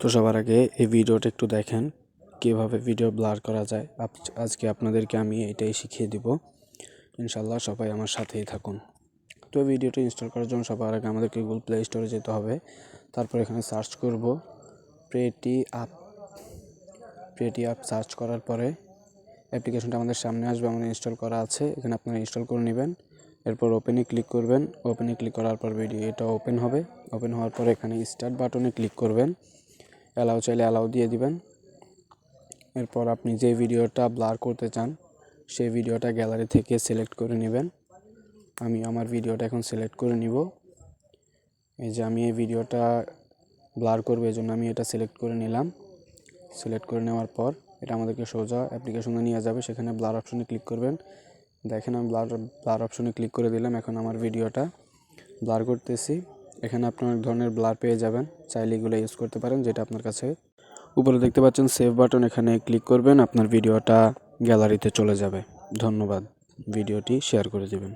তো সবার আগে এই ভিডিওটা একটু দেখেন, কীভাবে ভিডিও ব্লার করা যায়। আজকে আপনাদেরকে আমি এটাই শিখিয়ে দিব। ইনশাল্লাহ সবাই আমার সাথেই থাকুন। তো ভিডিওটা ইনস্টল করার জন্য সবার আগে আমাদেরকে গুগল প্লে স্টোরে যেতে হবে। তারপর এখানে সার্চ করব। Pretty up pretty app search করার পরে অ্যাপ্লিকেশনটা আমাদের সামনে আসবে, আমাদের ইনস্টল করা আছে। এখানে আপনারা ইনস্টল করে নেবেন। এরপর ওপেনে ক্লিক করবেন। ওপেনে ক্লিক করার পর ভিডিও এটা ওপেন হবে। ওপেন হওয়ার পর এখানে স্টার্ট বাটনে ক্লিক করবেন। অ্যালাউ চাইলে অ্যালাউ দিয়ে দিবেন। এরপর আপনি যে ভিডিওটা ব্লার করতে চান, সেই ভিডিওটা গ্যালারি থেকে সিলেক্ট করে নেবেন। আমি আমার ভিডিওটা এখন সিলেক্ট করে নিব। এই যে আমি এই ভিডিওটা ব্লার করব, এই জন্য আমি এটা সিলেক্ট করে নিলাম। সিলেক্ট করে নেওয়ার পর এটা আমাদেরকে সোজা অ্যাপ্লিকেশনে নিয়ে যাবে। সেখানে ব্লার অপশনে ক্লিক করবেন। দেখেন আমি ব্লার ব্লার অপশনে ক্লিক করে দিলাম এখন আমার ভিডিওটা। ব্লার করতেছি। এখানে আপনি অনেক ধরনের ব্লার পেয়ে যাবেন। চাইলে এগুলো ইউজ করতে পারেন, যেটা আপনার কাছে উপরে দেখতে পাচ্ছেন সেভ বাটন এখানে ক্লিক করবেন, আপনার ভিডিওটা গ্যালারিতে চলে যাবে। ধন্যবাদ ভিডিওটি শেয়ার করে দেবেন।